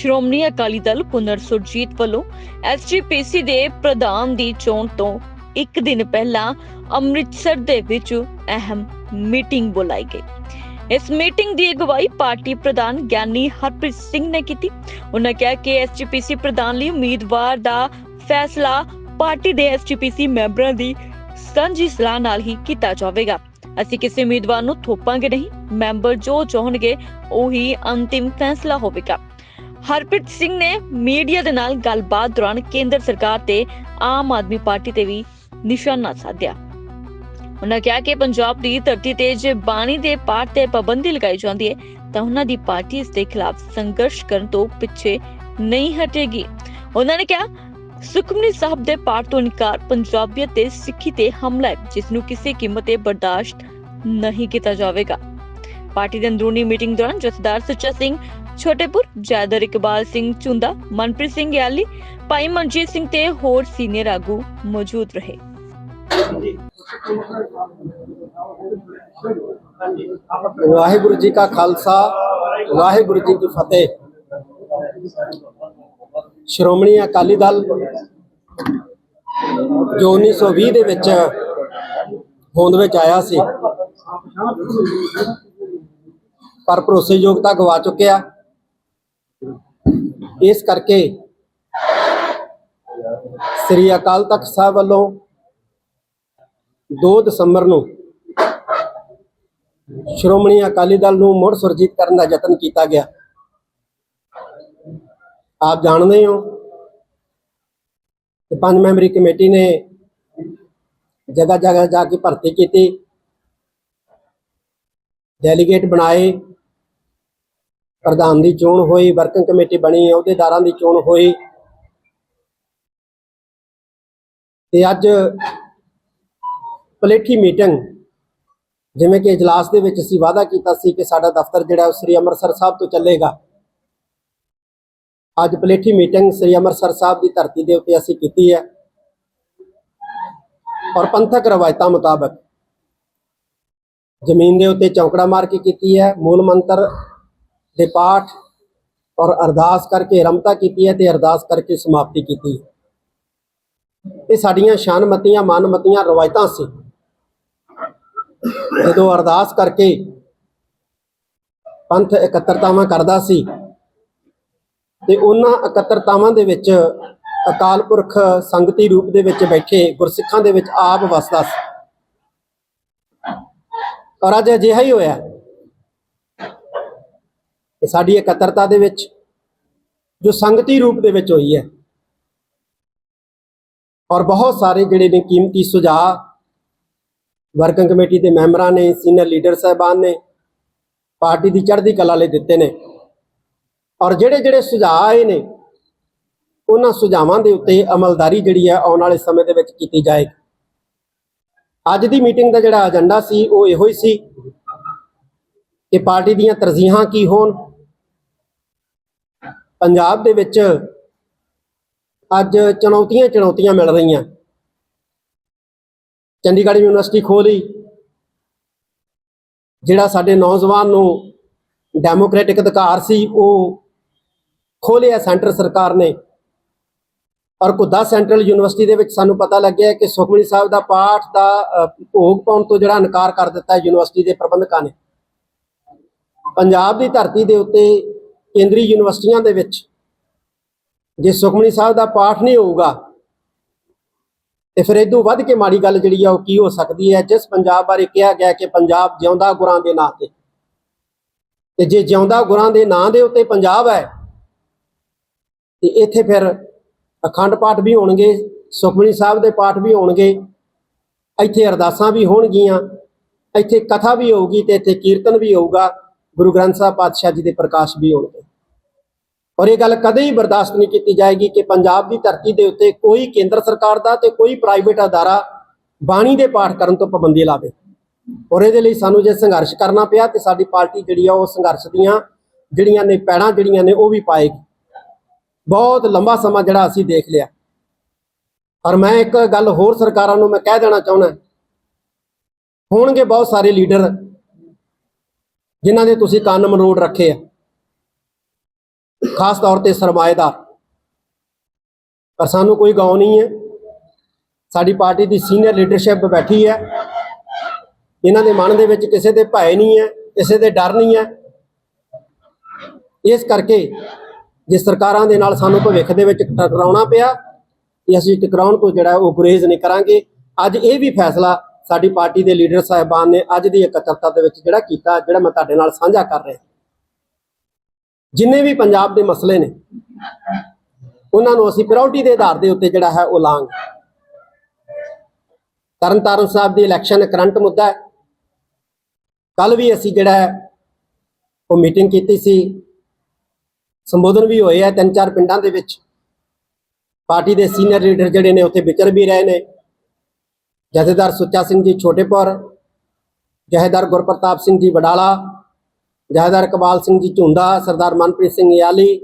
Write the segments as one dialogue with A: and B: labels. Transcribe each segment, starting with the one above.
A: ਸ਼੍ਰੋਮਣੀ ਅਕਾਲੀ ਦਲ ਪੁਨਰ ਸੁਰਜੀਤ ਵੱਲੋਂ ਐਸਜੀਪੀਸੀ ਦੇ ਪ੍ਰਧਾਨ ਦੀ ਚੋਣ ਤੋਂ ਇੱਕ ਦਿਨ ਪਹਿਲਾਂ ਅੰਮ੍ਰਿਤਸਰ ਦੇ ਵਿੱਚ ਅਹਿਮ ਮੀਟਿੰਗ ਬੁਲਾਈ ਗਈ। ਇਸ ਮੀਟਿੰਗ ਦੀ ਅਗਵਾਈ ਪਾਰਟੀ ਪ੍ਰਧਾਨ ਗਿਆਨੀ ਹਰਪ੍ਰੀਤ ਸਿੰਘ ਨੇ ਕੀਤੀ। ਉਹਨਾਂ ਕਿਹਾ ਕਿ ਐਸਜੀਪੀਸੀ ਪ੍ਰਧਾਨ ਲਈ ਉਮੀਦਵਾਰ ਦਾ ਫੈਸਲਾ ਪਾਰਟੀ ਦੇ ਐਸਜੀਪੀਸੀ ਮੈਂਬਰਾਂ ਦੀ ਸਾਂਝੀ ਸਲਾਹ ਨਾਲ ਹੀ ਕੀਤਾ ਜਾਵੇਗਾ। ਅਸੀਂ ਕਿਸੇ ਉਮੀਦਵਾਰ ਨੂੰ ਥੋਪਾਂਗੇ ਨਹੀਂ, ਮੈਂਬਰ ਜੋ ਚਾਹਣਗੇ, ਉਹੀ ਅੰਤਿਮ ਫੈਸਲਾ ਹੋਵੇਗਾ। ਹਰਪ੍ਰੀਤ ਸਿੰਘ ਨੇ ਮੀਡੀਆ ਦੇ ਨਾਲ ਗੱਲਬਾਤ ਦੌਰਾਨ ਕੇਂਦਰ ਸਰਕਾਰ ਤੇ ਆਮ ਆਦਮੀ ਪਾਰਟੀ ਤੇ ਵੀ ਨਿਸ਼ਾਨਾ ਸਾਧਿਆ। ਉਹਨਾਂ ਕਿਹਾ ਕਿ ਪੰਜਾਬ ਦੀ ਧਰਤੀ ਤੇ ਜੇ ਬਾਣੀ ਦੇ ਪਾਠ ਤੇ ਪਾਬੰਦੀ ਲਗਾਈ ਜਾਂਦੀ ਹੈ, ਤਾਂ ਉਹਨਾਂ ਦੀ ਪਾਰਟੀ ਇਸ ਦੇ ਖਿਲਾਫ ਸੰਘਰਸ਼ ਕਰਨ ਤੋਂ ਪਿੱਛੇ ਨਹੀਂ ਹਟੇਗੀ। ਉਹਨਾਂ ਨੇ ਕਿਹਾ, ਸੁਖਮਨੀ ਸਾਹਿਬ ਦੇ ਪਾਠ ਤੋਂ ਇਨਕਾਰ ਪੰਜਾਬੀਅਤ ਤੇ ਸਿੱਖੀ ਤੇ ਹਮਲਾ ਹੈ, ਜਿਸ ਨੂੰ ਕਿਸੇ ਕੀਮਤ ਤੇ ਬਰਦਾਸ਼ਤ ਨਹੀਂ ਕੀਤਾ ਜਾਵੇਗਾ। ਪਾਰਟੀ ਦੇ ਅੰਦਰੂਨੀ ਮੀਟਿੰਗ ਦੌਰਾਨ ਜਥੇਦਾਰ ਸੁੱਚਾ ਸਿੰਘ ਛੋਟੇਪੁਰ, ਜੈਦਰ ਇਕਬਾਲ ਸਿੰਘ ਚੁੰਦਾ, ਮਨਪ੍ਰੀਤ ਸਿੰਘ ਯਾਲੀ ਭਾਈ ਮਨਜੀਤ ਸਿੰਘ ਤੇ ਹੋਰ ਸੀਨੀਅਰ ਆਗੂ ਮੌਜੂਦ ਰਹੇ।
B: ਵਾਹਿਗੁਰੂ ਜੀ ਕਾ ਖਾਲਸਾ, ਵਾਹਿਗੁਰੂ ਜੀ ਕੀ ਫਤਿਹ। ਸ਼੍ਰੋਮਣੀ ਅਕਾਲੀ ਦਲ ਜੋ 1920 ਦੇ ਵਿੱਚ ਹੋਂਦ ਵਿੱਚ ਆਇਆ ਸੀ, ਪਰ ਭਰੋਸੇਯੋਗਤਾ ਗਵਾ ਚੁੱਕਿਆ। ਇਸ ਕਰਕੇ ਸ੍ਰੀ ਅਕਾਲ ਤਖਤ ਸਾਹਿਬ ਵੱਲੋਂ 2 ਦਸੰਬਰ ਨੂੰ ਸ਼੍ਰੋਮਣੀ ਅਕਾਲੀ ਦਲ ਨੂੰ ਮੁੜ ਸੁਰਜੀਤ ਕਰਨ ਦਾ ਯਤਨ ਕੀਤਾ ਗਿਆ। ਆਪ ਜਾਣਦੇ ਹੋ ਕਿ ਪੰਜ ਮੈਂਬਰੀ ਕਮੇਟੀ ਨੇ ਜਗ੍ਹਾ ਜਗ੍ਹਾ ਜਾ ਕੇ ਭਰਤੀ ਕੀਤੀ। ਡੈਲੀਗੇਟ ਬਣਾਏ। ਪ੍ਰਧਾਨ ਦੀ ਚੋਣ ਹੋਈ ਵਰਕਿੰਗ ਕਮੇਟੀ ਬਣੀ, ਅਹੁਦੇਦਾਰਾਂ ਦੀ ਚੋਣ ਹੋਈ। ਤੇ ਅੱਜ ਪਲੇਠੀ ਮੀਟਿੰਗ ਜਿਵੇਂ ਕਿ ਇਜਲਾਸ ਦੇ ਵਿੱਚ ਅਸੀਂ ਵਾਅਦਾ ਕੀਤਾ ਸੀ ਕਿ ਸਾਡਾ ਦਫ਼ਤਰ ਜਿਹੜਾ ਉਹ ਸ੍ਰੀ ਅੰਮ੍ਰਿਤਸਰ ਸਾਹਿਬ ਤੋਂ ਚੱਲੇਗਾ। ਅੱਜ ਪਲੇਠੀ ਮੀਟਿੰਗ ਸ੍ਰੀ ਅੰਮ੍ਰਿਤਸਰ ਸਾਹਿਬ ਦੀ ਧਰਤੀ ਦੇ ਉੱਤੇ ਅਸੀਂ ਕੀਤੀ ਹੈ। ਔਰ ਪੰਥਕ ਰਵਾਇਤਾਂ ਮੁਤਾਬਕ ਜ਼ਮੀਨ ਦੇ ਉੱਤੇ ਚੌਂਕੜਾ ਮਾਰ ਕੇ ਕੀਤੀ ਹੈ। ਮੂਲ ਮੰਤਰ ਦੇ ਪਾਠ ਔਰ ਅਰਦਾਸ ਕਰਕੇ ਰਮਤਾ ਕੀਤੀ ਹੈ ਤੇ ਅਰਦਾਸ ਕਰਕੇ ਸਮਾਪਤੀ ਕੀਤੀ ਇਹ ਸਾਡੀਆਂ ਸ਼ਾਨਮਤੀਆਂ, ਮਾਨਮਤੀਆਂ ਰਵਾਇਤਾਂ ਸੀ। ਜਦੋਂ ਅਰਦਾਸ ਕਰਕੇ ਪੰਥ ਇਕੱਤਰਤਾਵਾਂ ਕਰਦਾ ਸੀ ਤੇ ਉਹਨਾਂ ਇਕੱਤਰਤਾਵਾਂ ਦੇ ਵਿੱਚ ਅਕਾਲ ਪੁਰਖ ਸੰਗਤੀ ਰੂਪ ਦੇ ਵਿੱਚ ਬੈਠੇ ਗੁਰਸਿੱਖਾਂ ਦੇ ਵਿੱਚ ਆਪ ਵਸਦਾ ਸੀ। ਔਰ ਅੱਜ ਅਜਿਹਾ ਹੀ ਹੋਇਆ। ਕਿ ਸਾਡੀ ਇਕੱਤਰਤਾ ਦੇ ਵਿੱਚ, ਜੋ ਸੰਗਤੀ ਰੂਪ ਦੇ ਵਿੱਚ ਹੋਈ ਹੈ। ਔਰ ਬਹੁਤ ਸਾਰੇ ਜਿਹੜੇ ਨੇ ਕੀਮਤੀ ਸੁਝਾਅ ਵਰਕਿੰਗ ਕਮੇਟੀ ਦੇ ਮੈਂਬਰਾਂ ਨੇ ਸੀਨੀਅਰ ਲੀਡਰ ਸਾਹਿਬਾਨ ਨੇ, ਪਾਰਟੀ ਦੀ ਚੜ੍ਹਦੀ ਕਲਾ ਲਈ ਦਿੱਤੇ ਨੇ। ਔਰ ਜਿਹੜੇ ਜਿਹੜੇ ਸੁਝਾਅ ਆਏ ਨੇ, ਉਹਨਾਂ ਸੁਝਾਵਾਂ ਦੇ ਉੱਤੇ ਅਮਲਦਾਰੀ ਜਿਹੜੀ ਹੈ ਆਉਣ ਵਾਲੇ ਸਮੇਂ ਦੇ ਵਿੱਚ ਕੀਤੀ ਜਾਏਗੀ। ਅੱਜ ਦੀ ਮੀਟਿੰਗ ਦਾ ਜਿਹੜਾ ਏਜੰਡਾ ਸੀ, ਉਹ ਇਹੋ ਹੀ ਸੀ ਕਿ ਪਾਰਟੀ ਦੀਆਂ ਤਰਜੀਹਾਂ ਕੀ ਹੋਣ ਪੰਜਾਬ ਦੇ ਵਿੱਚ ਅੱਜ ਚੁਣੌਤੀਆਂ ਚੁਣੌਤੀਆਂ ਮਿਲ ਰਹੀਆਂ। ਚੰਡੀਗੜ੍ਹ ਯੂਨੀਵਰਸਿਟੀ ਖੋਲੀ ਜਿਹੜਾ ਸਾਡੇ ਨੌਜਵਾਨ ਨੂੰ ਡੈਮੋਕ੍ਰੈਟਿਕ ਅਧਿਕਾਰ ਸੀ, ਉਹ ਖੋਲਿਆ ਸੈਂਟਰ ਸਰਕਾਰ ਨੇ। ਔਰ ਕੁੱਦਾ ਸੈਂਟਰਲ ਯੂਨੀਵਰਸਿਟੀ ਦੇ ਵਿੱਚ ਸਾਨੂੰ ਪਤਾ ਲੱਗਿਆ ਕਿ ਸੁਖਮਨੀ ਸਾਹਿਬ ਦਾ ਪਾਠ ਦਾ ਭੋਗ ਪਾਉਣ ਤੋਂ ਜਿਹੜਾ ਇਨਕਾਰ ਕਰ ਦਿੱਤਾ ਯੂਨੀਵਰਸਿਟੀ ਦੇ ਪ੍ਰਬੰਧਕਾਂ ਨੇ। ਪੰਜਾਬ ਦੀ ਧਰਤੀ ਦੇ ਉੱਤੇ ਕੇਂਦਰੀ ਯੂਨੀਵਰਸਿਟੀਆਂ ਦੇ ਵਿੱਚ। ਜੇ ਸੁਖਮਨੀ ਸਾਹਿਬ ਦਾ ਪਾਠ ਨਹੀਂ ਹੋਊਗਾ, ਤੇ ਫਿਰ ਇਦੋਂ ਵੱਧ ਕੇ ਮਾੜੀ ਗੱਲ ਜਿਹੜੀ ਆ ਉਹ ਕੀ ਹੋ ਸਕਦੀ ਹੈ? ਜਿਸ ਪੰਜਾਬ ਬਾਰੇ ਕਿਹਾ ਗਿਆ ਕਿ ਪੰਜਾਬ ਜਿਉਂਦਾ ਗੁਰਾਂ ਦੇ ਨਾਂ ਤੇ। ਤੇ ਜੇ ਜਿਉਂਦਾ ਗੁਰਾਂ ਦੇ ਨਾਂ ਦੇ ਉੱਤੇ ਪੰਜਾਬ ਹੈ, ਤੇ ਇੱਥੇ ਫਿਰ ਅਖੰਡ ਪਾਠ ਵੀ ਹੋਣਗੇ, ਸੁਖਮਨੀ ਸਾਹਿਬ ਦੇ ਪਾਠ ਵੀ ਹੋਣਗੇ, ਇੱਥੇ ਅਰਦਾਸਾਂ ਵੀ ਹੋਣਗੀਆਂ, ਇੱਥੇ ਕਥਾ ਵੀ ਹੋਊਗੀ ਤੇ ਇੱਥੇ ਕੀਰਤਨ ਵੀ ਹੋਊਗਾ, ਗੁਰੂ ਗ੍ਰੰਥ ਸਾਹਿਬ ਪਾਤਸ਼ਾਹ ਜੀ ਦੇ ਪ੍ਰਕਾਸ਼ ਵੀ ਹੋਣਗੇ। ਔਰ ਇਹ ਗੱਲ ਕਦੇ ਹੀ ਬਰਦਾਸ਼ਤ ਨਹੀਂ ਕੀਤੀ ਜਾਏਗੀ ਕਿ ਪੰਜਾਬ ਦੀ ਧਰਤੀ ਦੇ ਉੱਤੇ ਕੋਈ ਕੇਂਦਰ ਸਰਕਾਰ ਦਾ ਤੇ ਕੋਈ ਪ੍ਰਾਈਵੇਟ ਅਦਾਰਾ ਬਾਣੀ ਦੇ ਪਾਠ ਕਰਨ ਤੋਂ ਪਾਬੰਦੀ ਲਾਵੇ। ਔਰ ਇਹਦੇ ਲਈ ਸਾਨੂੰ ਜੇ ਸੰਘਰਸ਼ ਕਰਨਾ ਪਿਆ ਤੇ ਸਾਡੀ ਪਾਰਟੀ ਜਿਹੜੀ ਆ ਉਹ ਸੰਘਰਸ਼ ਦੀਆਂ ਜਿਹੜੀਆਂ ਨੇ ਪੈੜਾਂ ਜਿਹੜੀਆਂ ਨੇ ਉਹ ਵੀ ਪਾਏਗੀ। ਬਹੁਤ ਲੰਬਾ ਸਮਾਂ ਜਿਹੜਾ ਅਸੀਂ ਦੇਖ ਲਿਆ। ਔਰ ਮੈਂ ਇੱਕ ਗੱਲ ਹੋਰ ਸਰਕਾਰਾਂ ਨੂੰ ਮੈਂ ਕਹਿ ਦੇਣਾ ਚਾਹੁੰਦਾ ਹੋਣਗੇ ਬਹੁਤ ਸਾਰੇ ਲੀਡਰ ਜਿਨ੍ਹਾਂ ਦੇ ਤੁਸੀਂ ਕੰਨ ਮਰੋੜ ਰੱਖੇ ਆ। ਖਾਸ ਤੌਰ ਤੇ ਸਰਮਾਏਦਾਰ ਪਰ ਸਾਨੂੰ ਕੋਈ ਗੌ ਨਹੀਂ ਹੈ। ਸਾਡੀ ਪਾਰਟੀ ਦੀ ਸੀਨੀਅਰ ਲੀਡਰਸ਼ਿਪ ਬੈਠੀ ਹੈ। ਇਹਨਾਂ ਦੇ ਮਨ ਦੇ ਵਿੱਚ ਕਿਸੇ ਦੇ ਭੈ ਨਹੀਂ ਹੈ, ਕਿਸੇ ਦੇ ਡਰ ਨਹੀਂ ਹੈ। ਇਸ ਕਰਕੇ ਜੇ ਸਰਕਾਰਾਂ ਦੇ ਨਾਲ ਸਾਨੂੰ ਭਵਿੱਖ ਦੇ ਵਿੱਚ ਟਕਰਾਉਣਾ ਪਿਆ ਕਿ ਅਸੀਂ ਟਕਰਾਉਣ ਤੋਂ ਜਿਹੜਾ ਉਹ ਗੁਰੇਜ਼ ਨਹੀਂ ਕਰਾਂਗੇ। ਅੱਜ ਇਹ ਵੀ ਫੈਸਲਾ ਸਾਡੀ ਪਾਰਟੀ ਦੇ ਲੀਡਰ ਸਾਹਿਬਾਨ ਨੇ ਅੱਜ ਦੀ ਇਕੱਤਰਤਾ ਦੇ ਵਿੱਚ ਜਿਹੜਾ ਕੀਤਾ, ਜਿਹੜਾ ਮੈਂ ਤੁਹਾਡੇ ਨਾਲ ਸਾਂਝਾ ਕਰ ਰਿਹਾ। ਜਿੰਨੇ ਵੀ ਪੰਜਾਬ ਦੇ ਮਸਲੇ ਨੇ, ਉਹਨਾਂ ਨੂੰ ਅਸੀਂ ਪ੍ਰਾਇੋਰਟੀ ਦੇ ਆਧਾਰ ਦੇ ਉੱਤੇ ਜਿਹੜਾ ਹੈ ਉਹ ਲਾਂਗੇ। ਤਰਨਤਾਰਨ ਸਾਹਿਬ ਦੀ ਇਲੈਕਸ਼ਨ ਕਰੰਟ ਮੁੱਦਾ ਹੈ। ਕੱਲ ਵੀ ਅਸੀਂ ਜਿਹੜਾ ਉਹ ਮੀਟਿੰਗ ਕੀਤੀ ਸੀ। ਸੰਬੋਧਨ ਵੀ ਹੋਏ ਆ ਤਿੰਨ ਚਾਰ ਪਿੰਡਾਂ ਦੇ ਵਿੱਚ। ਪਾਰਟੀ ਦੇ ਸੀਨੀਅਰ ਲੀਡਰ ਜਿਹੜੇ ਨੇ ਉੱਥੇ ਵਿਚਰ ਵੀ ਰਹੇ ਨੇ। ਜਥੇਦਾਰ ਸੁੱਚਾ ਸਿੰਘ ਜੀ ਛੋਟੇਪੁਰ, ਜਥੇਦਾਰ ਗੁਰਪ੍ਰਤਾਪ ਸਿੰਘ ਜੀ ਵਡਾਲਾ ਜਥੇਦਾਰ ਕਬਾਲ ਸਿੰਘ ਜੀ ਝੁੰਦਾ ਸਰਦਾਰ ਮਨਪ੍ਰੀਤ ਸਿੰਘ ਯਾਲੀ,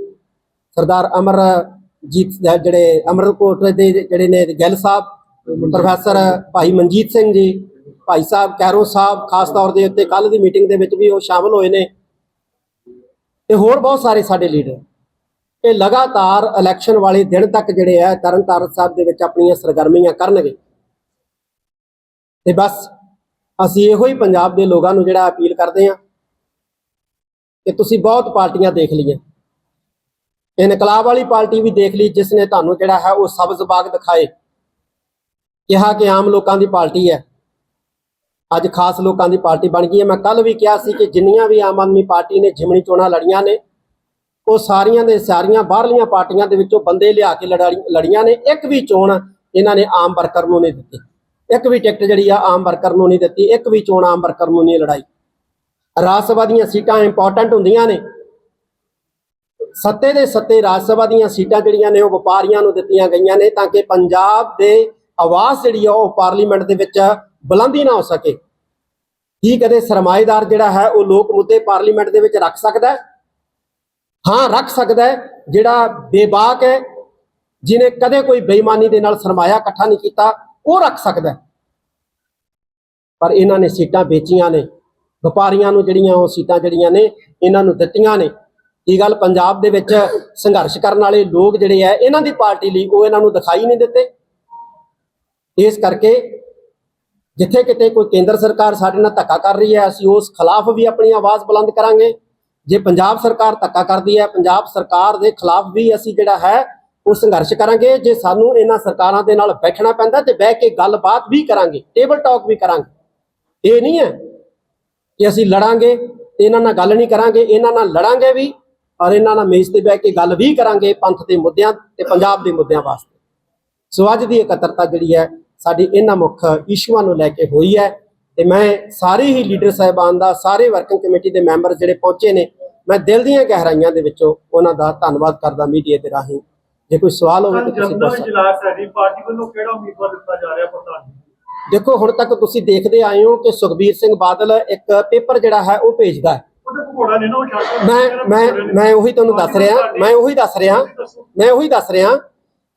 B: ਸਰਦਾਰ ਅਮਰਜੀਤ ਜ- ਜਿਹੜੇ ਅਮਰਕੋਟ ਦੇ ਜਿਹੜੇ ਨੇ ਗਿੱਲ ਸਾਹਿਬ, ਪ੍ਰੋਫੈਸਰ ਭਾਈ ਮਨਜੀਤ ਸਿੰਘ ਜੀ, ਭਾਈ ਸਾਹਿਬ ਕੈਰੋ ਸਾਹਿਬ, ਖਾਸ ਤੌਰ ਦੇ ਉੱਤੇ ਕੱਲ ਦੀ ਮੀਟਿੰਗ ਦੇ ਵਿੱਚ ਵੀ ਉਹ ਸ਼ਾਮਲ ਹੋਏ ਨੇ। ਤੇ ਹੋਰ ਬਹੁਤ ਸਾਰੇ ਸਾਡੇ ਲੀਡਰ। ਇਹ ਲਗਾਤਾਰ ਇਲੈਕਸ਼ਨ ਵਾਲੇ ਦਿਨ ਤੱਕ ਜਿਹੜੇ ਆ ਤਰਨਤਾਰਨ ਸਾਹਿਬ ਦੇ ਵਿੱਚ ਆਪਣੀਆਂ ਸਰਗਰਮੀਆਂ ਕਰਨਗੇ। ਤੇ ਬਸ, ਅਸੀਂ ਇਹੋ ਹੀ ਪੰਜਾਬ ਦੇ ਲੋਕਾਂ ਨੂੰ ਜਿਹੜਾ ਅਪੀਲ ਕਰਦੇ ਹਾਂ ਕਿ ਤੁਸੀਂ ਬਹੁਤ ਪਾਰਟੀਆਂ ਦੇਖ ਲਈਆਂ। ਇਨਕਲਾਬ ਵਾਲੀ ਪਾਰਟੀ ਵੀ ਦੇਖ ਲਈ, ਜਿਸ ਨੇ ਤੁਹਾਨੂੰ ਜਿਹੜਾ ਹੈ ਉਹ ਸਬਜ਼ ਬਾਗ ਦਿਖਾਏ। ਕਿਹਾ ਕਿ ਆਮ ਲੋਕਾਂ ਦੀ ਪਾਰਟੀ ਹੈ। ਅੱਜ ਖਾਸ ਲੋਕਾਂ ਦੀ ਪਾਰਟੀ ਬਣ ਗਈ ਹੈ। ਮੈਂ ਕੱਲ ਵੀ ਕਿਹਾ ਸੀ ਕਿ ਜਿੰਨੀਆਂ ਵੀ ਆਮ ਆਦਮੀ ਪਾਰਟੀ ਨੇ ਜਿਮਣੀ ਚੋਣਾਂ ਲੜੀਆਂ ਨੇ, ਉਹ ਸਾਰੀਆਂ ਦੇ ਸਾਰੀਆਂ ਬਾਹਰਲੀਆਂ ਪਾਰਟੀਆਂ ਦੇ ਵਿੱਚੋਂ ਬੰਦੇ ਲਿਆ ਕੇ ਲੜਾਈ- ਲੜੀਆਂ ਨੇ। ਇੱਕ ਵੀ ਚੋਣ ਇਹਨਾਂ ਨੇ ਆਮ ਵਰਕਰ ਨੂੰ ਨਹੀਂ ਦਿੱਤੀ। ਇੱਕ ਵੀ ਟਿਕਟ ਜਿਹੜੀ ਆ ਆਮ ਵਰਕਰ ਨੂੰ ਨਹੀਂ ਦਿੱਤੀ। ਇੱਕ ਵੀ ਚੋਣ ਆਮ ਵਰਕਰ ਨੂੰ ਨਹੀਂ ਲੜਾਈ। ਰਾਜ ਸਭਾ ਦੀਆਂ ਸੀਟਾਂ ਇੰਪੋਰਟੈਂਟ ਹੁੰਦੀਆਂ ਨੇ। ਸੱਤੇ ਦੇ ਸੱਤੇ ਰਾਜ ਸਭਾ ਦੀਆਂ ਸੀਟਾਂ ਜਿਹੜੀਆਂ ਨੇ ਉਹ ਵਪਾਰੀਆਂ ਨੂੰ ਦਿੱਤੀਆਂ ਗਈਆਂ ਨੇ ਤਾਂ ਕਿ ਪੰਜਾਬ ਦੇ ਆਵਾਜ਼ ਜਿਹੜੀ ਆ ਉਹ ਪਾਰਲੀਮੈਂਟ ਦੇ ਵਿੱਚ ਬੁਲੰਦੀ ਨਾ ਹੋ ਸਕੇ। ਕੀ ਕਦੇ ਸਰਮਾਏਦਾਰ ਜਿਹੜਾ ਹੈ ਉਹ ਲੋਕ ਮੁੱਦੇ ਪਾਰਲੀਮੈਂਟ ਦੇ ਵਿੱਚ ਰੱਖ ਸਕਦਾ ਹੈ? ਹਾਂ, ਰੱਖ ਸਕਦਾ ਹੈ। ਜਿਹੜਾ ਬੇਬਾਕ ਹੈ ਜਿਨੇ ਕਦੇ ਕੋਈ ਬੇਈਮਾਨੀ ਦੇ ਨਾਲ ਸਰਮਾਇਆ, ਇਕੱਠਾ ਨਹੀਂ ਕੀਤਾ, ਉਹ ਰੱਖ ਸਕਦਾ ਪਰ ਇਹਨਾਂ ਨੇ ਸੀਟਾਂ ਵੇਚੀਆਂ ਨੇ। ਵਪਾਰੀਆਂ ਨੂੰ ਜਿਹੜੀਆਂ ਉਹ ਸੀਟਾਂ ਜਿਹੜੀਆਂ ਨੇ, ਇਹਨਾਂ ਨੂੰ ਦਿੱਤੀਆਂ ਨੇ। ਇਹ ਗੱਲ? ਪੰਜਾਬ ਦੇ ਵਿੱਚ ਸੰਘਰਸ਼ ਕਰਨ ਵਾਲੇ ਲੋਕ ਜਿਹੜੇ ਆ, ਇਹਨਾਂ ਦੀ ਪਾਰਟੀ ਲਈ ਉਹ ਇਹਨਾਂ ਨੂੰ ਦਿਖਾਈ ਨਹੀਂ ਦਿੱਤੇ। ਇਸ ਕਰਕੇ ਜਿੱਥੇ ਕਿਤੇ ਕੋਈ ਕੇਂਦਰ ਸਰਕਾਰ ਸਾਡੇ ਨਾਲ ਧੱਕਾ ਕਰ ਰਹੀ ਹੈ, ਅਸੀਂ ਉਸ ਖਿਲਾਫ ਵੀ ਆਪਣੀ ਆਵਾਜ਼ ਬੁਲੰਦ ਕਰਾਂਗੇ। ਜੇ ਪੰਜਾਬ ਸਰਕਾਰ ਧੱਕਾ ਕਰਦੀ ਹੈ, ਪੰਜਾਬ ਸਰਕਾਰ ਦੇ ਖਿਲਾਫ ਵੀ ਅਸੀਂ ਜਿਹੜਾ ਹੈ, ਉਹ ਸੰਘਰਸ਼ ਕਰਾਂਗੇ। ਜੇ ਸਾਨੂੰ ਇਹਨਾਂ ਸਰਕਾਰਾਂ ਦੇ ਨਾਲ ਬੈਠਣਾ ਪੈਂਦਾ ਤੇ ਬਹਿ ਕੇ ਗੱਲਬਾਤ ਵੀ ਕਰਾਂਗੇ, ਟੇਬਲ ਟਾਕ ਵੀ ਕਰਾਂਗੇ। ਇਹ ਨਹੀਂ ਹੈ ਕਿ ਅਸੀਂ ਲੜਾਂਗੇ ਤੇ ਇਹਨਾਂ ਨਾਲ ਗੱਲ ਨਹੀਂ ਕਰਾਂਗੇ ਇਹਨਾਂ ਨਾਲ ਲੜਾਂਗੇ ਵੀ ਔਰ ਇਹਨਾਂ ਨਾਲ ਮੇਜ਼ ਤੇ ਬਹਿ ਕੇ ਗੱਲ ਵੀ ਕਰਾਂਗੇ ਪੰਥ ਦੇ ਮੁੱਦਿਆਂ ਤੇ ਪੰਜਾਬ ਦੇ ਮੁੱਦਿਆਂ ਵਾਸਤੇ। ਸੋ ਅੱਜ ਦੀ ਇਕੱਤਰਤਾ ਜਿਹੜੀ ਹੈ ਸਾਡੀ ਇਹਨਾਂ ਮੁੱਖ ਇਸ਼ੂਆਂ ਨੂੰ ਲੈ ਕੇ ਹੋਈ ਹੈ ਤੇ ਮੈਂ ਸਾਰੇ ਹੀ ਲੀਡਰ ਸਾਹਿਬਾਨ ਦਾ ਸਾਰੇ ਵਰਕਿੰਗ ਕਮੇਟੀ ਦੇ ਮੈਂਬਰ ਜਿਹੜੇ ਪਹੁੰਚੇ ਨੇ ਮੈਂ ਦਿਲ ਦੀਆਂ ਗਹਿਰਾਈਆਂ ਦੇ ਵਿੱਚੋਂ ਉਹਨਾਂ ਦਾ ਧੰਨਵਾਦ ਕਰਦਾ ਮੀਡੀਆ ਦੇ ਰਾਹੀਂ। ਜੇ ਕੋਈ ਸਵਾਲ ਹੋਵੇ ਤਾਂ ਤੁਸੀਂ ਪੁੱਛ ਸਕਦੇ ਹੋ।
C: ਇਜਲਾਸ ਹੈ ਜੀ ਪਾਰਟੀ ਵੱਲੋਂ ਕਿਹੜਾ ਉਮੀਦਵਾਰ ਦਿੱਤਾ ਜਾ ਰਿਹਾ ਪ੍ਰਧਾਨ ਜੀ?
B: ਦੇਖੋ ਹੁਣ ਤੱਕ ਤੁਸੀਂ ਦੇਖਦੇ ਆਏ ਹੋ ਕਿ ਸੁਖਬੀਰ ਸਿੰਘ ਬਾਦਲ ਇੱਕ ਪੇਪਰ ਜਿਹੜਾ ਹੈ ਉਹ ਭੇਜਦਾ ਹੈ। ਮੈਂ ਮੈਂ ਮੈਂ ਉਹੀ ਤੁਹਾਨੂੰ ਦੱਸ ਰਿਹਾ। ਮੈਂ ਉਹੀ ਦੱਸ ਰਿਹਾ। ਮੈਂ ਉਹੀ ਦੱਸ ਰਿਹਾ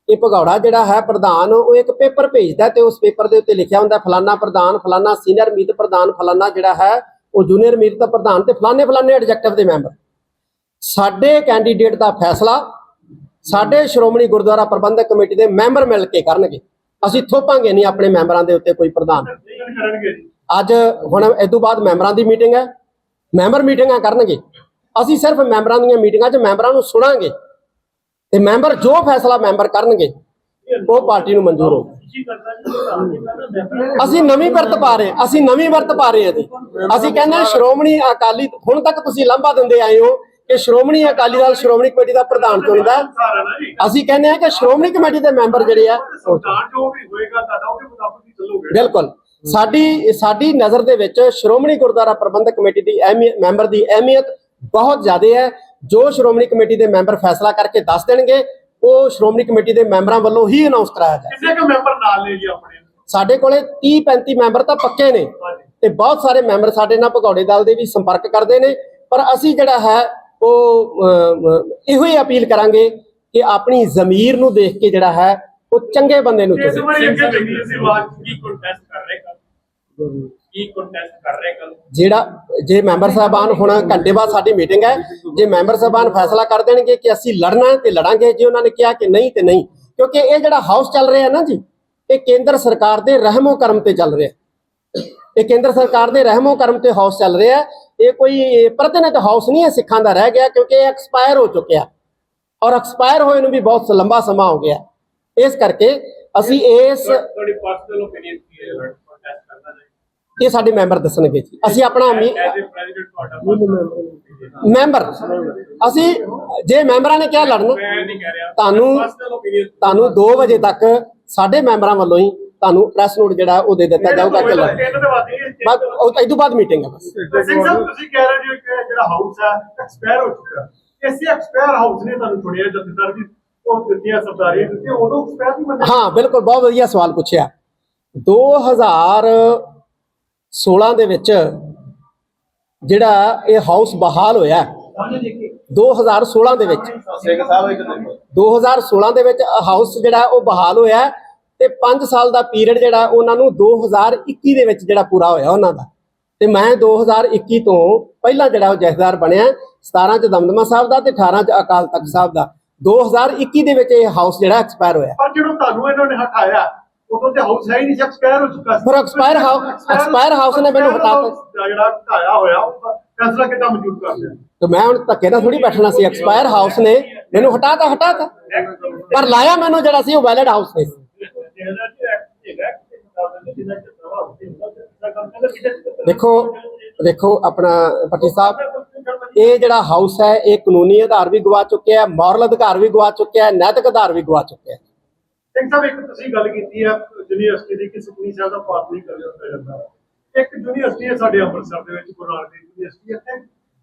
B: ਇਹ ਭਗੌੜਾ ਜਿਹੜਾ ਹੈ ਪ੍ਰਧਾਨ ਉਹ ਇੱਕ ਪੇਪਰ ਭੇਜਦਾ ਤੇ ਉਸ ਪੇਪਰ ਦੇ ਉੱਤੇ ਲਿਖਿਆ ਹੁੰਦਾ ਫਲਾਨਾ ਪ੍ਰਧਾਨ ਫਲਾਨਾ ਸੀਨੀਅਰ ਮੀਤ ਪ੍ਰਧਾਨ ਫਲਾਨਾ ਜਿਹੜਾ ਹੈ ਉਹ ਜੂਨੀਅਰ ਮੀਤ ਪ੍ਰਧਾਨ ਤੇ ਫਲਾਨੇ ਫਲਾਨੇ ਐਡਜੈਕਟਿਵ ਦੇ ਮੈਂਬਰ। ਸਾਡੇ ਕੈਂਡੀਡੇਟ ਦਾ ਫੈਸਲਾ ਸਾਡੇ ਸ਼੍ਰੋਮਣੀ ਗੁਰਦੁਆਰਾ ਪ੍ਰਬੰਧਕ ਕਮੇਟੀ ਦੇ ਮੈਂਬਰ ਮਿਲ ਕੇ ਕਰਨਗੇ। ਅਸੀਂ ਥੋਪਾਂਗੇ ਨਹੀਂ ਆਪਣੇ ਮੈਂਬਰਾਂ ਦੇ ਉੱਤੇ ਕੋਈ ਪ੍ਰਧਾਨ। ਅੱਜ ਹੁਣ ਇਸ ਤੋਂ ਬਾਅਦ ਮੈਂਬਰਾਂ ਦੀ ਮੀਟਿੰਗ ਹੈ। ਮੈਂਬਰ ਮੀਟਿੰਗਾਂ ਕਰਨਗੇ। ਅਸੀਂ ਸਿਰਫ ਮੈਂਬਰਾਂ ਦੀਆਂ ਮੀਟਿੰਗਾਂ 'ਚ ਮੈਂਬਰਾਂ ਨੂੰ ਸੁਣਾਂਗੇ। ਤੇ ਮੈਂਬਰ ਜੋ ਫੈਸਲਾ ਮੈਂਬਰ ਕਰਨਗੇ, ਉਹ ਪਾਰਟੀ ਨੂੰ ਮਨਜ਼ੂਰ
C: ਹੋ
B: ਅਸੀਂ ਨਵੀਂ ਵਰਤ ਪਾ ਰਹੇ, ਅਸੀਂ ਨਵੀਂ ਵਰਤ ਪਾ ਰਹੇ ਹਾਂ ਜੀ ਅਸੀਂ ਕਹਿੰਦੇ ਸ਼੍ਰੋਮਣੀ ਅਕਾਲੀ, ਹੁਣ ਤੱਕ ਤੁਸੀਂ ਲਾਂਭਾ ਦਿੰਦੇ ਆਏ ਹੋ। ਕਿ ਸ਼੍ਰੋਮਣੀ ਅਕਾਲੀ ਦਲ ਸ਼੍ਰੋਮਣੀ ਕਮੇਟੀ ਦਾ ਪ੍ਰਧਾਨ ਚੁਣਦਾ। ਅਸੀਂ ਕਹਿੰਦੇ ਹਾਂ ਕਿ ਸ਼੍ਰੋਮਣੀ ਕਮੇਟੀ ਦੇ ਮੈਂਬਰ ਜਿਹੜੇ ਆ ਬਿਲਕੁਲ। ਸਾਡੀ ਸਾਡੀ ਨਜ਼ਰ ਦੇ ਵਿੱਚ ਸ਼੍ਰੋਮਣੀ ਗੁਰਦੁਆਰਾ ਪ੍ਰਬੰਧਕ ਕਮੇਟੀ ਦੀ ਅਹਿਮੀਅਤ ਮੈਂਬਰ ਦੀ ਅਹਿਮੀਅਤ ਬਹੁਤ ਜ਼ਿਆਦਾ ਹੈ। ਜੋ ਸ਼੍ਰੋਮਣੀ ਕਮੇਟੀ ਦੇ ਮੈਂਬਰ ਫੈਸਲਾ ਕਰਕੇ ਦੱਸ ਦੇਣਗੇ ਉਹ ਸ਼੍ਰੋਮਣੀ ਕਮੇਟੀ ਦੇ ਮੈਂਬਰਾਂ ਵੱਲੋਂ ਹੀ ਅਨਾਉਂਸ ਕਰਾਇਆ ਜਾਏ।
C: ਕਿੰਨੇ ਕੁ ਮੈਂਬਰ ਨਾਲ ਨੇ ਜੀ ਆਪਣੇ।
B: ਸਾਡੇ ਕੋਲੇ 30 35 ਮੈਂਬਰ ਤਾਂ ਪੱਕੇ ਨੇ ਤੇ ਬਹੁਤ ਸਾਰੇ ਮੈਂਬਰ ਸਾਡੇ ਨਾਲ ਭਗੌੜੇ ਦਲ ਦੇ ਵੀ ਸੰਪਰਕ ਕਰਦੇ ਨੇ। ਪਰ ਅਸੀਂ ਜਿਹੜਾ ਹੈ ਉਹ ਇਹੋ ਹੀ ਅਪੀਲ ਕਰਾਂਗੇ ਕਿ ਆਪਣੀ ਜ਼ਮੀਰ ਨੂੰ ਦੇਖ ਕੇ ਜਿਹੜਾ ਹੈ ਉਹ ਚੰਗੇ ਬੰਦੇ ਨੂੰ
C: ਇਸ
B: ਚੁਣੇ।
C: ਵਾਰੀ ਅੱਗੇ ਸਿੰਘ ਬਾਤ ਕੀ ਕੰਟੈਸਟ ਕਰ ਰਹੇ ਕੱਲ ਕੀ ਕੰਟੈਸਟ ਕਰ ਰਹੇ ਕੱਲ
B: ਜਿਹੜਾ ਜੇ ਮੈਂਬਰ ਸਾਹਿਬਾਨ ਹੁਣ ਘੰਟੇ ਬਾਅਦ ਸਾਡੀ ਮੀਟਿੰਗ ਹੈ ਜੇ ਮੈਂਬਰ ਸਾਹਿਬਾਨ ਫੈਸਲਾ ਕਰ ਦੇਣਗੇ ਕਿ ਅਸੀਂ ਲੜਨਾ ਤੇ ਲੜਾਂਗੇ ਜੇ ਉਹਨਾਂ ਨੇ ਕਿਹਾ ਕਿ ਨਹੀਂ ਤੇ ਨਹੀਂ। ਕਿਉਂਕਿ ਇਹ ਜਿਹੜਾ ਹਾਊਸ ਚੱਲ ਰਿਹਾ ਨਾ ਜੀ ਇਹ ਕੇਂਦਰ ਸਰਕਾਰ ਦੇ ਰਹਿਮੋ ਕਰਮ ਤੇ ਚੱਲ ਰਿਹਾ। ਇਹ ਕੇਂਦਰ ਸਰਕਾਰ ਦੇ ਰਹਿਮੋ ਕਰਮ ਤੇ ਹਾਊਸ ਚੱਲ ਰਿਹਾ ਇਹ ਕੋਈ ਪ੍ਰਤੀਨਿਧ ਹਾਊਸ ਨਹੀਂ ਹੈ ਸਿੱਖਾਂ ਦਾ ਰਹਿ ਗਿਆ ਕਿਉਂਕਿ ਇਹ ਐਕਸਪਾਇਰ ਹੋ ਚੁੱਕਿਆ ਔਰ ਐਕਸਪਾਇਰ ਹੋਏ ਨੂੰ ਵੀ ਬਹੁਤ ਲੰਬਾ ਸਮਾਂ ਹੋ ਗਿਆ ਇਸ ਕਰਕੇ ਅਸੀਂ ਇਸ
C: ਤੁਹਾਡੀ ਪਰਸਨਲ ਓਪੀਨੀਅਨ ਕੀ ਹੈ? ਕੰਟੈਸਟ ਕਰਨਾ ਚਾਹੀਦਾ
B: ਇਹ ਸਾਡੇ ਮੈਂਬਰ ਦੱਸਣਗੇ ਜੀ। ਅਸੀਂ ਆਪਣਾ ਮੈਂਬਰ। ਅਸੀਂ ਜੇ ਮੈਂਬਰਾਂ ਨੇ ਕਿਹਾ ਲੜਨਾ ਤੁਹਾਨੂੰ ਤੁਹਾਨੂੰ 2 ਵਜੇ ਤੱਕ ਸਾਡੇ ਮੈਂਬਰਾਂ ਵੱਲੋਂ ਹੀ ਤੁਹਾਨੂੰ ਪ੍ਰੈਸ ਨੋਟ ਜਿਹੜਾ ਉਹ ਦੇ ਦਿੱਤਾ ਜਾਊਗਾ
C: ਹੀ
B: ਬਸ ਉਹ ਤੋਂ ਬਾਅਦ ਮੀਟਿੰਗ ਹੈ ਬਸ।
C: ਸਿੰਘ ਸਾਹਿਬ ਤੁਸੀਂ ਕਹਿ ਰਹੇ ਹੋ ਕਿ ਜਿਹੜਾ ਹਾਊਸ ਹੈ ਐਕਸਪਾਇਰ ਹੋ ਚੁੱਕਾ। ਇਸੇ ਐਕਸਪਾਇਰ ਹਾਊਸ ਨੇ ਤੁਹਾਨੂੰ ਚੁਣਿਆ ਜਥੇਦਾਰ ਜੀ ਉਹ ਦਿੱਤੀਆਂ ਸਰਦਾਰੀਆਂ ਦਿੱਤੀਆਂ ਉਦੋਂ ਐਕਸਪਾਇਰ ਨਹੀਂ ਮੰਨਿਆ?
B: ਹਾਂ ਬਿਲਕੁਲ ਬਹੁਤ ਵਧੀਆ ਸਵਾਲ ਪੁੱਛਿਆ। 2016 ਦੇ ਵਿੱਚ ਜਿਹੜਾ ਇਹ ਹਾਊਸ ਬਹਾਲ ਹੋਇਆ 2016 ਦੇ ਵਿੱਚ
C: ਸਿੰਘ ਸਾਹਿਬ ਇੱਕ ਦੇਖੋ
B: 2016 ਦੇ ਵਿੱਚ ਹਾਊਸ ਜਿਹੜਾ ਉਹ ਬਹਾਲ ਹੋਇਆ ਤੇ 5 ਸਾਲ ਦਾ ਪੀਰੀਅਡ ਜਿਹੜਾ ਉਹਨਾਂ ਨੂੰ 2021 ਦੇ ਵਿੱਚ ਜਿਹੜਾ ਪੂਰਾ ਹੋਇਆ ਉਹਨਾਂ ਦਾ। ਤੇ ਮੈਂ 2021 ਤੋਂ ਪਹਿਲਾਂ ਜਿਹੜਾ ਉਹ ਜਥੇਦਾਰ ਬਣਿਆ 17 ਚ ਦਮਦਮਾ ਸਾਹਿਬ ਦਾ ਤੇ 18 ਚ ਅਕਾਲ ਤਖਤ ਸਾਹਿਬ ਦਾ। 2021 ਦੇ ਵਿੱਚ ਇਹ ਹਾਊਸ ਜਿਹੜਾ ਐਕਸਪਾਇਰ ਹੋਇਆ।
C: ਪਰ ਜਦੋਂ ਤੁਹਾਨੂੰ ਇਹਨਾਂ ਨੇ ਹਟਾਇਆ ਉਦੋਂ ਤੇ ਹਾਊਸ ਹੈ ਹੀ ਨਹੀਂ ਐਕਸਪਾਇਰ ਹੋ ਚੁੱਕਾ ਸੀ।
B: ਫਿਰ expire house- expire house ਨੇ ਮੈਨੂੰ ਹਟਾ ਦਿੱਤਾ।
C: ਜਿਹੜਾ ਹਟਾਇਆ ਹੋਇਆ ਉਹ ਫੈਸਲਾ ਕਿੱਦਾਂ ਮੌਜੂਦ ਕਰ ਲਿਆ?
B: ਤੇ ਮੈਂ ਹੁਣ ਧੱਕੇ ਨਾਲ ਥੋੜੀ ਬੈਠਣਾ ਸੀ ਐਕਸਪਾਇਰ ਹਾਊਸ ਨੇ। ਮੈਨੂੰ ਹਟਾਤਾ ਹਟਾਤਾ। ਪਰ ਲਾਇਆ ਮੈਨੂੰ ਜਿਹੜਾ ਸੀ ਉਹ ਵੈਲਿਡ ਹਾਊਸ ਨੇ। ਦੇਖੋ ਦੇਖੋ ਆਪਣਾ ਪੱਟੀ ਸਾਹਿਬ ਇਹ ਜਿਹੜਾ ਹਾਊਸ ਹੈ ਇਹ ਕਾਨੂੰਨੀ ਆਧਾਰ ਵੀ ਗਵਾ ਚੁੱਕਿਆ ਹੈ ਮੋਰਲ ਅਧਿਕਾਰ ਵੀ ਗਵਾ ਚੁੱਕਿਆ ਹੈ ਨੈਤਿਕ ਆਧਾਰ ਵੀ ਗਵਾ ਚੁੱਕਿਆ ਹੈ।
C: ਸਿੰਘ ਸਾਹਿਬ ਇੱਕ ਤੁਸੀਂ ਗੱਲ ਕੀਤੀ ਹੈ ਯੂਨੀਵਰਸਿਟੀ ਦੀ ਕਿ ਸੁਖਨੀ ਸਾਹਿਬ ਦਾ ਪਾਠ ਨਹੀਂ ਕਰਿਆ ਜਾਂਦਾ। ਇੱਕ ਯੂਨੀਵਰਸਿਟੀ ਹੈ ਸਾਡੇ ਅੰਮ੍ਰਿਤਸਰ ਦੇ ਵਿੱਚ ਗੁਰੂ ਨਾਨਕ ਦੇਵ ਯੂਨੀਵਰਸਿਟੀ ਇੱਥੇ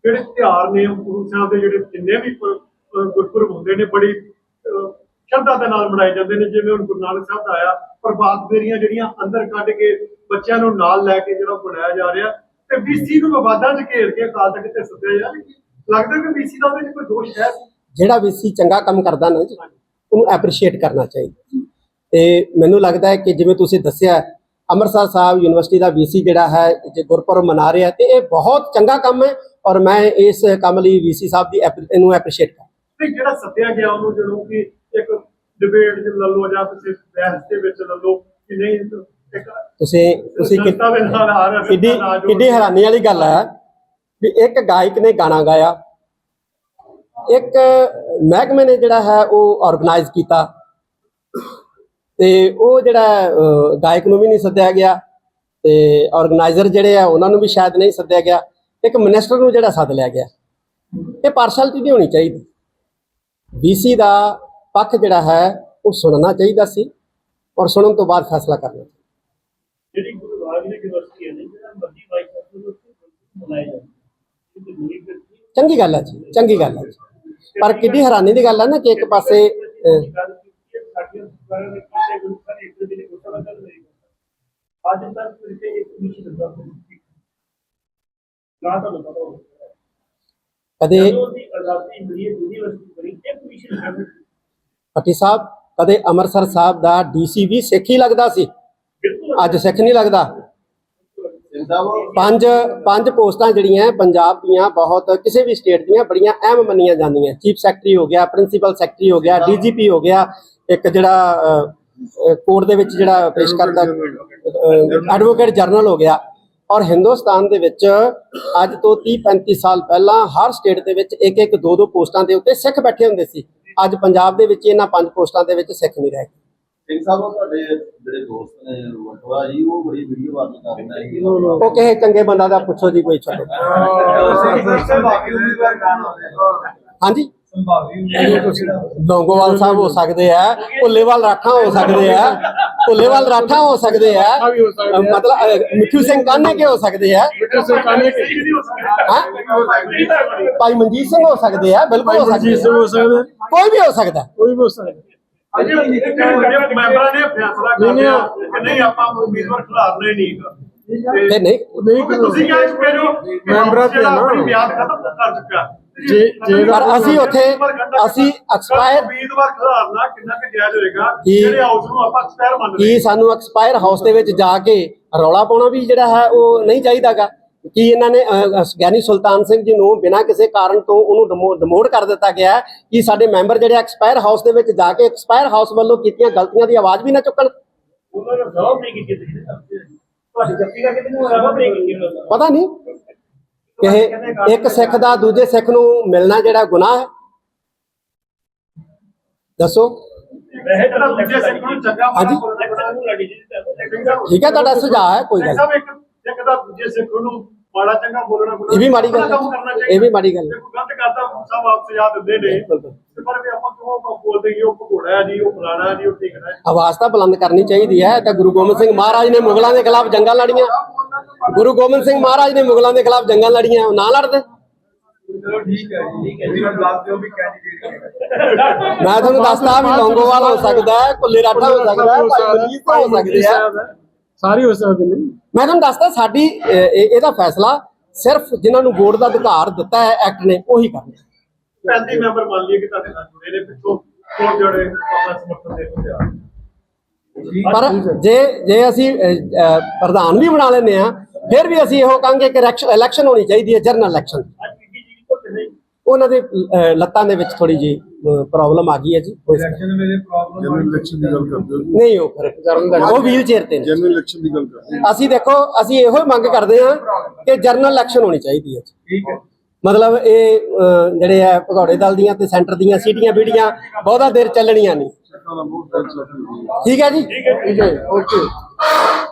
C: ਜਿਹੜੇ ਤਿਉਹਾਰ ਨੇ ਗੁਰੂ ਸਾਹਿਬ ਦੇ ਜਿਹੜੇ ਜਿੰਨੇ ਵੀ ਗੁਰਪੁਰਬ ਹੁੰਦੇ ਨੇ ਬੜੀ ਸ਼ਰਧਾ ਦੇ ਨਾਲ ਮਨਾਏ ਜਾਂਦੇ ਨੇ ਜਿਵੇਂ ਹੁਣ ਗੁਰੂ ਨਾਨਕ ਸਾਹਿਬ ਦਾ ਆਇਆ ਪ੍ਰਭਾਤ ਫੇਰੀਆਂ ਜਿਹੜੀਆਂ ਅੰਦਰ ਕੱਢ ਕੇ ਬੱਚਿਆਂ ਨੂੰ ਨਾਲ ਲੈ ਕੇ ਜਿਹੜਾ ਬਣਾਇਆ ਜਾ ਰਿਹਾ ਤੇ ਵੀਸੀ ਨੂੰ ਵਿਵਾਦਾਂ 'ਚ ਘੇਰ ਕੇ ਅਕਾਲ ਤੱਕ ਤੇ ਸੱਦਿਆ ਜਾ ਰਿਹਾ। ਲੱਗਦਾ ਕਿ ਵੀਸੀ ਦਾ ਉਹਦੇ 'ਚ ਕੋਈ ਦੋਸ਼ ਹੈ?
B: ਜਿਹੜਾ ਵੀਸੀ ਚੰਗਾ ਕੰਮ ਕਰਦਾ ਨਾ ਜੀ ਉਹਨੂੰ ਐਪਰੀਸ਼ੀਏਟ ਕਰਨਾ ਚਾਹੀਦਾ। ਤੇ ਮੈਨੂੰ ਲੱਗਦਾ ਹੈ ਕਿ ਜਿਵੇਂ ਤੁਸੀਂ ਦੱਸਿਆ ਅੰਮ੍ਰਿਤਸਰ ਸਾਹਿਬ ਯੂਨੀਵਰਸਿਟੀ ਦਾ ਵੀਸੀ ਜਿਹੜਾ ਹੈ ਜੇ ਗੁਰਪੁਰਬ ਮਨਾ ਰਿਹਾ ਤੇ ਇਹ ਬਹੁਤ ਚੰਗਾ ਕੰਮ ਹੈ ਔਰ ਮੈਂ ਇਸ ਕੰਮ ਲਈ ਵੀਸੀ ਸਾਹਿਬ ਦੀ ਇਹਨੂੰ ਐਪਰੀਸ਼ੀਏਟ ਕਰ
C: ਤੇ ਜਿਹੜਾ ਸੱਦਿਆ ਗਿਆ ਉਹਨੂੰ ਜਦੋਂ ਕਿ ਇੱਕ ਡਿਬੇਟ ਚ ਲੈ ਲਓ ਜਾਂ ਤੁਸੀਂ ਬਹਿਸ ਦੇ ਵਿੱਚ ਲੈ ਲਓ ਕਿ ਨਹੀਂ ਇੱਕ
B: ਤੁਸੀਂ ਤੁਸੀਂ ਕਿ-
C: ਸੰਸਥਾ ਦੇ ਨਾਲ ਆ ਰਿਹਾ
B: ਕਿੱਡੀ ਕਿੱਡੀ ਹੈਰਾਨੀ ਵਾਲੀ ਗੱਲ ਹੈ ਵੀ ਇੱਕ ਗਾਇਕ ਨੇ ਗਾਣਾ ਗਾਇਆ। ਇੱਕ ਮਹਿਕਮੇ ਨੇ ਜਿਹੜਾ ਹੈ ਉਹ ਆਰਗੇਨਾਈਜ਼ ਕੀਤਾ। ਤੇ ਉਹ ਜਿਹੜਾ ਗਾਇਕ ਨੂੰ ਵੀ ਨਹੀਂ ਸੱਦਿਆ ਗਿਆ ਤੇ ਆਰਗੇਨਾਈਜ਼ਰ ਜਿਹੜੇ ਆ ਉਹਨਾਂ ਨੂੰ ਵੀ ਸ਼ਾਇਦ ਨਹੀਂ ਸੱਦਿਆ ਗਿਆ। ਇੱਕ ਮਿਨਿਸਟਰ ਨੂੰ ਜਿਹੜਾ ਸੱਦ ਲਿਆ ਗਿਆ। ਇਹ ਪਾਰਸ਼ੈਲਿਟੀ ਨਹੀਂ ਹੋਣੀ ਚਾਹੀਦੀ। ਵੀਸੀ ਦਾ ਪੱਖ ਜਿਹੜਾ ਹੈ ਉਹ ਸੁਣਨਾ ਚਾਹੀਦਾ ਸੀ ਔਰ ਸੁਣਨ ਤੋਂ ਬਾਅਦ ਫੈਸਲਾ ਕਰਨਾ ਚਾਹੀਦਾ।
C: ਜਿਹੜੀ ਯੂਨੀਵਰਸਿਟੀ ਹੈ ਜਿਹੜਾ ਵਾਈਸ ਜਾਂਦਾ।
B: ਚੰਗੀ ਗੱਲ ਹੈ ਜੀ ਚੰਗੀ ਗੱਲ ਹੈ ਪਰ ਕਿੱਡੀ ਹੈਰਾਨੀ ਦੀ ਗੱਲ ਹੈ ਨਾ ਕਿ ਇੱਕ ਪਾਸੇ ਕਦੇ
C: ਆਜ਼ਾਦੀ ਮਿਲੀ ਯੂਨੀਵਰਸਿਟੀ ਬਣੀ
B: ਪੱਟੀ ਸਾਹਿਬ, ਕਦੇ ਅੰਮ੍ਰਿਤਸਰ ਸਾਹਿਬ ਦਾ ਡੀਸੀ ਵੀ ਸਿੱਖ ਹੀ ਲੱਗਦਾ ਸੀ? ਅੱਜ ਸਿੱਖ ਨਹੀਂ ਲੱਗਦਾ। ਪੰਜ ਪੰਜ ਪੋਸਟਾਂ ਜਿਹੜੀਆਂ ਪੰਜਾਬ ਦੀਆਂ ਬਹੁਤ, ਕਿਸੇ ਵੀ ਸਟੇਟ ਦੀਆਂ ਬੜੀਆਂ ਅਹਿਮ ਮੰਨੀਆਂ ਜਾਂਦੀਆਂ। ਚੀਫ ਸੈਕਟਰੀ ਹੋ ਗਿਆ ਪ੍ਰਿੰਸੀਪਲ ਸੈਕਟਰੀ ਹੋ ਗਿਆ ਡੀਜੀਪੀ ਹੋ ਗਿਆ, ਇੱਕ ਜਿਹੜਾ ਕੋਰਟ ਦੇ ਵਿੱਚ ਜਿਹੜਾ ਪੇਸ਼ ਕਰਦਾ ਐਡਵੋਕੇਟ ਜਨਰਲ ਹੋ ਗਿਆ। ਔਰ ਹਿੰਦੁਸਤਾਨ ਦੇ ਵਿੱਚ ਅੱਜ ਤੋਂ 30 35 ਸਾਲ ਪਹਿਲਾਂ ਹਰ ਸਟੇਟ ਦੇ ਵਿੱਚ ਇੱਕ ਇੱਕ ਦੋ ਦੋ ਪੋਸਟਾਂ ਦੇ ਉੱਤੇ ਸਿੱਖ ਬੈਠੇ ਹੁੰਦੇ ਸੀ। ਅੱਜ ਪੰਜਾਬ ਦੇ ਵਿੱਚ ਇਹਨਾਂ ਪੰਜ ਪੋਸਟਾਂ ਦੇ ਵਿੱਚ ਸਿੱਖ ਨਹੀਂ ਰਹਿ ਗਏ।
D: ਸਿੰਘ ਸਾਹਿਬ ਉਹ ਤੁਹਾਡੇ ਜਿਹੜੇ ਦੋਸਤ ਨੇ ਵਟਵਾ ਜੀ ਉਹ ਬੜੀ ਵੀਡੀਓ ਵਾਇਰਲ ਕਰ ਰਹੇ ਨੇ।
B: ਉਹ ਕਿਸੇ ਚੰਗੇ ਬੰਦਾ ਦਾ ਪੁੱਛੋ ਜੀ ਕੋਈ ਛੱਡੋ। ਹਾਂਜੀ? ਲੌਂਗੋਵਾਲ ਸਾਹਿਬ ਹੋ ਸਕਦੇ ਆ ਭੁੱਲੇਵਾਲ ਰਾਠਾਂ ਹੋ ਸਕਦੇ ਆ ਭੁੱਲੇਵਾਲ ਰਾਠਾਂ ਹੋ ਸਕਦੇ ਆ ਮਤਲਬ ਮਿੱਠੂ ਸਿੰਘ ਕਾਨੇ ਕੇ ਹੋ ਸਕਦੇ ਆ? ਹਾਂ? ਭਾਈ ਮਨਜੀਤ ਸਿੰਘ ਹੋ ਸਕਦੇ ਆ ਬਿਲਕੁਲ ਹੋ ਸਕਦੇ। ਕੋਈ ਵੀ ਹੋ ਸਕਦਾ।
C: ਅਜੇ ਜਿਹੜੇ ਮੈਂਬਰਾਂ ਨੇ ਫੈਸਲਾ ਕਰ ਲਿਆ ਕਿ ਨਹੀਂ ਆਪਾਂ ਉਮੀਦਵਾਰ ਖਿਲਾਰਨਾ ਹੀ ਨਹੀਂਗਾ
B: ਤੇ ਨਹੀਂ।
C: ਕਿਉਂਕਿ ਤੁਸੀਂ ਕਿਹਾ ਕਿ ਮੈਨੂੰ ਮੈਂਬਰਾਂ ਤੇ ਨਾ। ਆਪਣੀ ਮਿਆਦ ਖਤਮ ਕਰ ਚੁੱਕਾ
E: ਜੇ ਜੇ
B: ਪਰ ਅਸੀਂ ਉੱਥੇ ਅਸੀਂ ਐਕਸਪਾਇਰ
C: ਉਮੀਦਵਾਰ ਖਿਲਾਰਨਾ ਕਿੰਨਾ ਕੁ ਜਾਇਜ਼ ਹੋਏਗਾ? ਜਿਹੜੇ ਹਾਊਸ ਨੂੰ ਆਪਾਂ ਐਕਸਪਾਇਰ ਮੰਨ
B: ਕੀ ਸਾਨੂੰ ਐਕਸਪਾਇਰ ਹਾਊਸ ਦੇ ਵਿੱਚ ਜਾ ਕੇ ਰੌਲਾ ਪਾਉਣਾ ਵੀ ਜਿਹੜਾ ਹੈ ਉਹ ਨਹੀਂ ਚਾਹੀਦਾਗਾ? ਕਿ ਇਹਨਾਂ ਨੇ ਗਿਆਨੀ ਸੁਲਤਾਨ ਸਿੰਘ ਜੀ ਨੂੰ ਬਿਨਾਂ ਕਿਸੇ ਕਾਰਨ ਤੋਂ ਉਹਨੂੰ ਡਿਮੋ- ਡਿਮੋਟ ਕਰ ਦਿੱਤਾ ਗਿਆ ਹੈ ਕਿ ਸਾਡੇ ਮੈਂਬਰ ਜਿਹੜੇ ਐਕਸਪਾਇਰ ਹਾਊਸ ਦੇ ਵਿੱਚ ਜਾ ਕੇ ਐਕਸਪਾਇਰ ਹਾਊਸ ਵੱਲੋਂ ਕੀਤੀਆਂ ਗਲਤੀਆਂ ਦੀ ਆਵਾਜ਼ ਵੀ ਨਾ ਚੁੱਕਣ?
C: ਉਹਨਾਂ ਨੇ ਜਵਾਬ ਨਹੀਂ ਕੀਤੀ ਤੁਹਾਡੀ ਜੱਤੀ ਦਾ ਕਿਤੇ ਨੂੰ ਜਵਾਬ ਨਹੀਂ ਕੀਤੀ
B: ਪਤਾ ਨਹੀਂ। ਕਿ ਇੱਕ ਸਿੱਖ ਦਾ ਦੂਜੇ ਸਿੱਖ ਨੂੰ ਮਿਲਣਾ ਜਿਹੜਾ ਗੁਨਾਹ ਹੈ? ਦੱਸੋ। ਠੀਕ ਹੈ, ਤੁਹਾਡਾ ਸੁਝਾਅ ਹੈ, ਕੋਈ ਗੱਲ
C: ਇੱਕ ਦਾ ਦੂਜੇ ਸਿੱਖ ਨੂੰ ਮਾੜਾ ਚੰਗਾ ਬੋਲਣਾ
B: ਇਹ ਵੀ ਮਾੜੀ ਗੱਲ ਇਹ ਵੀ ਮਾੜੀ ਗੱਲ
C: ਗਲਤ ਕਰਦਾ ਸਭ ਆਪ ਸਜ਼ਾ ਦਿੰਦੇ ਨੇ ਪਰ ਵੀ ਆਪਾਂ ਕਿਉਂ ਬੋਲਦੇ ਕਿ ਉਹ ਭਗੋੜਾ ਜੀ ਉਹ ਫਲਾਣਾ ਜੀ ਉਹ ਟਿਕਣਾ
B: ਆਵਾਜ਼ ਤਾਂ ਬੁਲੰਦ ਕਰਨੀ ਚਾਹੀਦੀ ਹੈ। ਤਾਂ ਗੁਰੂ ਗੋਬਿੰਦ ਸਿੰਘ ਮਹਾਰਾਜ ਨੇ ਮੁਗਲਾਂ ਦੇ ਖਿਲਾਫ ਜੰਗਾਂ ਲੜੀਆਂ। ਗੁਰੂ ਗੋਬਿੰਦ ਸਿੰਘ ਮਹਾਰਾਜ ਨੇ ਮੁਗਲਾਂ ਦੇ ਖਿਲਾਫ ਜੰਗਾਂ ਲੜੀਆਂ ਉਹ ਨਾ ਲੜਦੇ?
C: ਚਲੋ ਠੀਕ ਹੈ ਜੀ ਠੀਕ ਹੈ ਜੀ ਦੱਸ ਦਿਓ ਵੀ ਕੈਂਡੀਡੇਟ
B: ਮੈਂ ਤੁਹਾਨੂੰ ਦੱਸਦਾ ਵੀ ਲੌਂਗੋਵਾਲ ਹੋ ਸਕਦਾ ਹੈ ਕੁੱਲੇ ਰਾਠਾ ਹੋ ਸਕਦਾ ਹੈ ਭਾਈ ਹੋ ਸਕਦੇ ਆ
E: ਸਾਰੇ ਹੋ ਸਕਦੇ ਨੇ
B: ਮੈਂ ਤੁਹਾਨੂੰ ਦੱਸਦਾ ਸਾਡੀ ਇਹਦਾ ਫੈਸਲਾ ਸਿਰਫ ਜਿਨ੍ਹਾਂ ਨੂੰ ਵੋਟ ਦਾ ਅਧਿਕਾਰ ਦਿੱਤਾ ਹੈ ਐਕਟ ਨੇ ਉਹੀ ਕਰਨਾ
C: 35 ਮੈਂਬਰ ਮੰਨ ਲਈਏ ਕਿ ਤੁਹਾਡੇ ਨਾਲ ਜੁੜੇ ਨੇ ਪਿੱਛੋਂ ਕੋਲ ਜੜੇ ਆਪਣਾ ਸਮਰਥਨ ਦੇ ਆ
B: ਪਰ ਜੇ ਜੇ ਅਸੀਂ ਪ੍ਰਧਾਨ ਵੀ ਬਣਾ ਲੈਂਦੇ ਆ ਫਿਰ ਵੀ ਅਸੀਂ ਇਹੋ ਕਹਾਂਗੇ ਕਿ ਇਲੈਕਸ਼ਨ ਹੋਣੀ ਚਾਹੀਦੀ ਹੈ ਜਨਰਲ ਇਲੈਕਸ਼ਨ ਉਹਨਾਂ ਦੇ ਲੱਤਾਂ ਦੇ ਵਿੱਚ ਥੋੜੀ ਜੀ ਪ੍ਰੋਬਲਮ ਆ ਗਈ ਹੈ ਜੀ। ਕਰਕੇ।
C: ਵੇਲੇ ਪ੍ਰੋਬਲਮ
F: ਜਨਰਲ ਇਲੈਕਸ਼ਨ ਦੀ ਗੱਲ ਕਰਦੇ ਹੋ
B: ਨਹੀਂ ਉਹ ਫਿਰ ਉਹ ਵੀਲ ਚੇਅਰ ਤੇ ਨੇ।
F: ਜਨਰਲ ਇਲੈਕਸ਼ਨ ਦੀ ਗੱਲ ਕਰਦੇ ਹੋ?
B: ਅਸੀਂ ਦੇਖੋ ਅਸੀਂ ਇਹੋ ਹੀ ਮੰਗ ਕਰਦੇ ਹਾਂ ਕਿ ਜਨਰਲ ਇਲੈਕਸ਼ਨ ਹੋਣੀ ਚਾਹੀਦੀ ਹੈ
C: ਠੀਕ ਹੈ।
B: ਮਤਲਬ ਇਹ ਜਿਹੜੇ ਆ ਭਗੌੜੇ ਦਲ ਦੀਆਂ ਤੇ ਸੈਂਟਰ ਦੀਆਂ ਸੀਟੀਆਂ ਬੀੜੀਆਂ ਬਹੁਤਾ ਦੇਰ ਚੱਲਣੀਆਂ ਨਹੀਂ। ਠੀਕ ਹੈ ਜੀ? ਠੀਕ ਹੈ। ਓਕੇ।